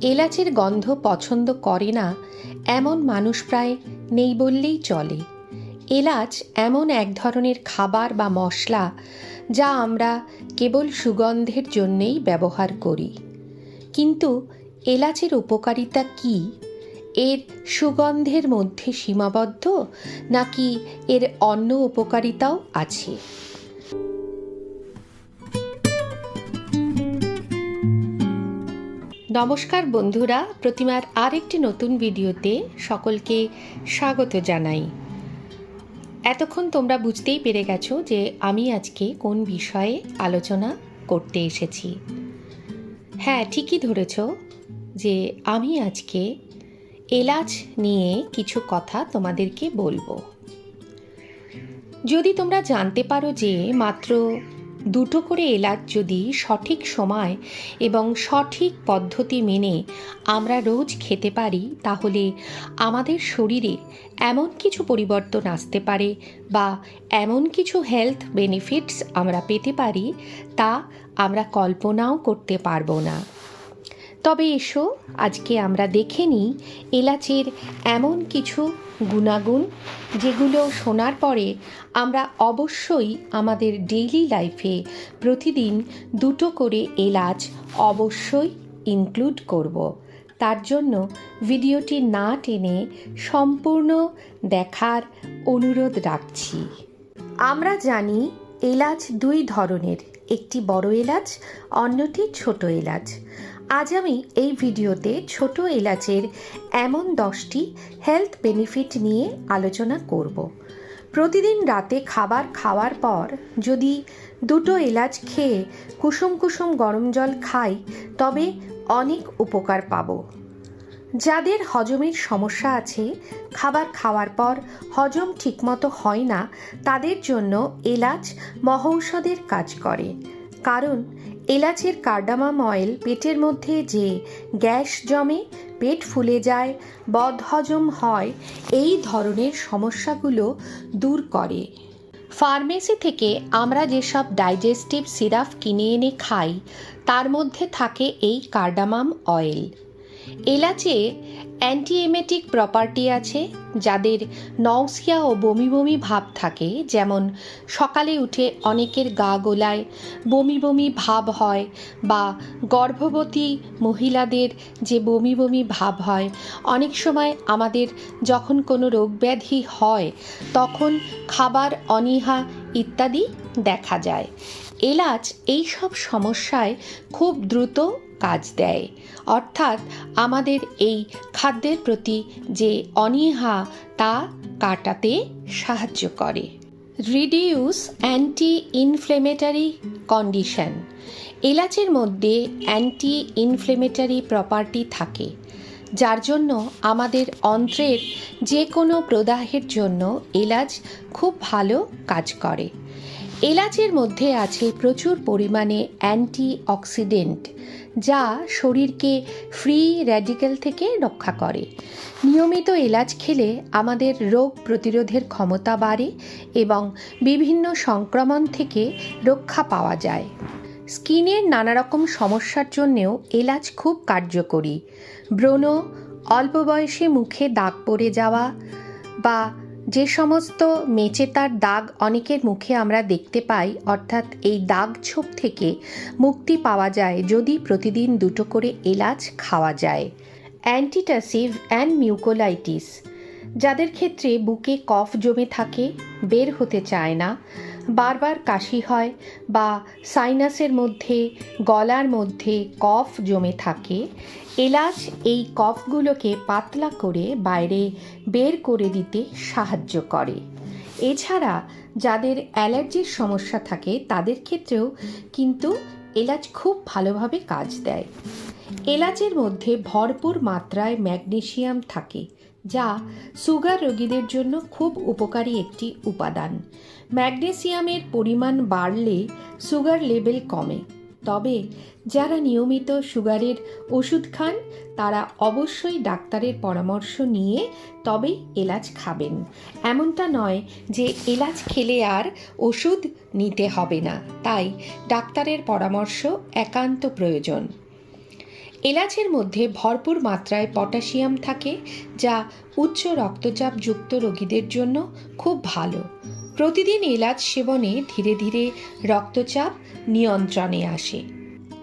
এলাচের গন্ধ পছন্দ করে না, এমন মানুষ প্রায় নেই বললেই চলে। এলাচ এমন এক ধরনের খাবার বা মশলা যা আমরা কেবল সুগন্ধের জন্যেই ব্যবহার করি। কিন্তু এলাচের উপকারিতা কি? এর সুগন্ধের মধ্যে সীমাবদ্ধ নাকি এর অন্য উপকারিতাও আছে? নমস্কার বন্ধুরা, প্রতিমার আরেকটি নতুন ভিডিওতে সকলকে স্বাগত জানাই। এতক্ষণ তোমরা বুঝতেই পেরে গেছো যে আমি আজকে কোন বিষয়ে আলোচনা করতে এসেছি। হ্যাঁ ঠিকই ধরেছ যে আমি আজকে এলাচ নিয়ে কিছু কথা তোমাদেরকে বলব। যদি তোমরা জানতে পারো যে মাত্র দুটো করে এলাচ যদি সঠিক সময় এবং সঠিক পদ্ধতি মেনে আমরা রোজ খেতে পারি, তাহলে আমাদের শরীরে এমন কিছু পরিবর্তন আসতে পারে বা এমন কিছু হেলথ বেনিফিটস আমরা পেতে পারি, তা আমরা কল্পনাও করতে পারব না। তবে এসো, আজকে আমরা দেখে নিই এলাচের এমন কিছু গুণাগুণ যেগুলো শোনার পরে আমরা অবশ্যই আমাদের ডেইলি লাইফে প্রতিদিন দুটো করে এলাচ অবশ্যই ইনক্লুড করব। তার জন্য ভিডিওটি না টেনে সম্পূর্ণ দেখার অনুরোধ রাখছি। আমরা জানি এলাচ দুই ধরনের, একটি বড় এলাচ, অন্যটি ছোট এলাচ। আজ আমি এই ভিডিওতে ছোট এলাচের এমন দশটি হেলথ বেনিফিট নিয়ে আলোচনা করব। প্রতিদিন রাতে খাবার খাওয়ার পর যদি দুটো এলাচ খেয়ে কুসুম কুসুম গরম জল খাই, তবে অনেক উপকার পাবো। যাদের হজমের সমস্যা আছে, খাবার খাওয়ার পর হজম ঠিকমতো হয় না, তাদের জন্য এলাচ মহৌষধের কাজ করে। কারণ এলাচের কার্ডামাম অয়েল পেটের মধ্যে যে গ্যাস জমে, পেট ফুলে যায়, বদহজম হয়, এই ধরনের সমস্যাগুলো দূর করে। ফার্মেসি থেকে আমরা যেসব ডাইজেস্টিভ সিরাপ কিনে এনে খাই, তার মধ্যে থাকে এই কার্ডামাম অয়েল। এলাচে অ্যান্টিএমেটিক প্রপার্টি আছে, যাদের নওসিয়া ও বমি বমি ভাব থাকে, যেমন সকালে উঠে অনেকের গা গোলায় বমি বমি ভাব হয় বা গর্ভবতী মহিলাদের যে বমি বমি ভাব হয়, অনেক সময় আমাদের যখন কোনো রোগ ব্যাধি হয়, তখন খাবার অনীহা ইত্যাদি দেখা যায়। এলাচ এই সব সমস্যায় খুব দ্রুত কাজ দেয়। অর্থাৎ আমাদের এই খাদ্যের প্রতি যে অনীহা, তা কাটাতে সাহায্য করে। রিডিউস অ্যান্টি ইনফ্লেমেটারি কন্ডিশন এলাচের মধ্যে অ্যান্টি ইনফ্লেমেটারি প্রপার্টি থাকে, যার জন্য আমাদের অন্ত্রের যে কোনো প্রদাহের জন্য এলাচ খুব ভালো কাজ করে। এলাচের মধ্যে আছে প্রচুর পরিমাণে অ্যান্টি অক্সিডেন্ট যা শরীরকে ফ্রি র্যাডিক্যাল থেকে রক্ষা করে। নিয়মিত এলাচ খেলে আমাদের রোগ প্রতিরোধের ক্ষমতা বাড়ে এবং বিভিন্ন সংক্রমণ থেকে রক্ষা পাওয়া যায়। স্কিনের নানা রকম সমস্যার জন্যেও এলাচ খুব কার্যকরী। ব্রণ, অল্প বয়সে মুখে দাগ পড়ে যাওয়া বা যে সমস্ত মেচেতার দাগ অনেকের মুখে আমরা দেখতে পাই, অর্থাৎ এই দাগ ছোপ থেকে মুক্তি পাওয়া যায় যদি প্রতিদিন দুটো করে এলাচ খাওয়া যায়। অ্যান্টিটাসিভ অ্যান্ড মিউকোলাইটিস যাদের ক্ষেত্রে বুকে কফ জমে থাকে, বের হতে চায় না, বারবার কাশি হয় বা সাইনাসের মধ্যে, গলার মধ্যে কফ জমে থাকে, এলাচ এই কফগুলোকে পাতলা করে বাইরে বের করে দিতে সাহায্য করে। এছাড়া যাদের অ্যালার্জির সমস্যা থাকে, তাদের ক্ষেত্রেও কিন্তু এলাচ খুব ভালোভাবে কাজ দেয়। এলাচের মধ্যে ভরপুর মাত্রায় ম্যাগনেসিয়াম থাকে যা সুগার রোগীদের জন্য খুব উপকারী একটি উপাদান। ম্যাগনেসিয়ামের পরিমাণ বাড়লে সুগার লেভেল কমে। তবে যারা নিয়মিত সুগারের ওষুধ খান, তারা অবশ্যই ডাক্তারের পরামর্শ নিয়ে তবেই এলাচ খাবেন। এমনটা নয় যে এলাচ খেলে আর ওষুধ নিতে হবে না। তাই ডাক্তারের পরামর্শ একান্ত প্রয়োজন। এলাচের মধ্যে ভরপুর মাত্রায় পটাশিয়াম থাকে, যা উচ্চ রক্তচাপযুক্ত রোগীদের জন্য খুব ভালো। প্রতিদিন এলাচ সেবনে ধীরে ধীরে রক্তচাপ নিয়ন্ত্রণে আসে।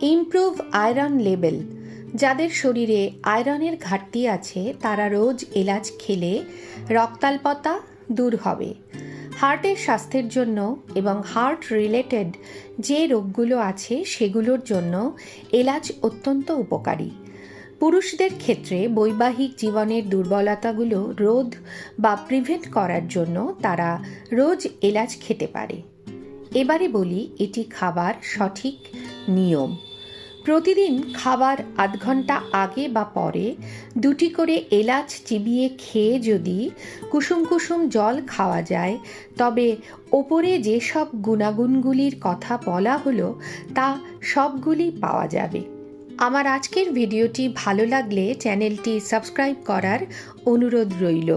ইমপ্রুভ আয়রন লেভেল যাদের শরীরে আয়রনের ঘাটতি আছে, তারা রোজ এলাচ খেলে রক্তাল্পতা দূর হবে। হার্টের স্বাস্থ্যের জন্য এবং হার্ট রিলেটেড যে রোগগুলো আছে সেগুলোর জন্য এলাচ অত্যন্ত উপকারী। পুরুষদের ক্ষেত্রে বৈবাহিক জীবনের দুর্বলতাগুলো রোধ বা প্রিভেন্ট করার জন্য তারা রোজ এলাচ খেতে পারে। এবারে বলি এটি খাবার সঠিক নিয়ম। প্রতিদিন খাবার আধ ঘণ্টা আগে বা পরে দুটি করে এলাচ চিবিয়ে খেয়ে যদি কুসুম কুসুম জল খাওয়া যায়, তবে ওপরে যেসব গুণাগুণগুলির কথা বলা হলো, তা সবগুলি পাওয়া যাবে। আমার আজকের ভিডিওটি ভালো লাগলে চ্যানেলটি সাবস্ক্রাইব করার অনুরোধ রইল।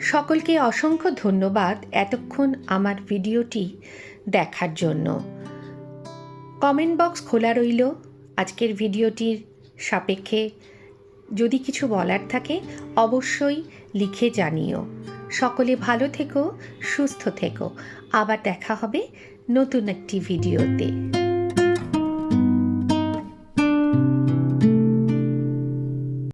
সকলকে অসংখ্য ধন্যবাদ এতক্ষণ আমার ভিডিওটি দেখার জন্য। কমেন্ট বক্স খোলা রইল। আজকের ভিডিওটির সাপেক্ষে যদি কিছু বলার থাকে, অবশ্যই লিখে জানিও। সকলে ভালো থেকো, সুস্থ থেকো। আবার দেখা হবে নতুন একটি ভিডিওতে।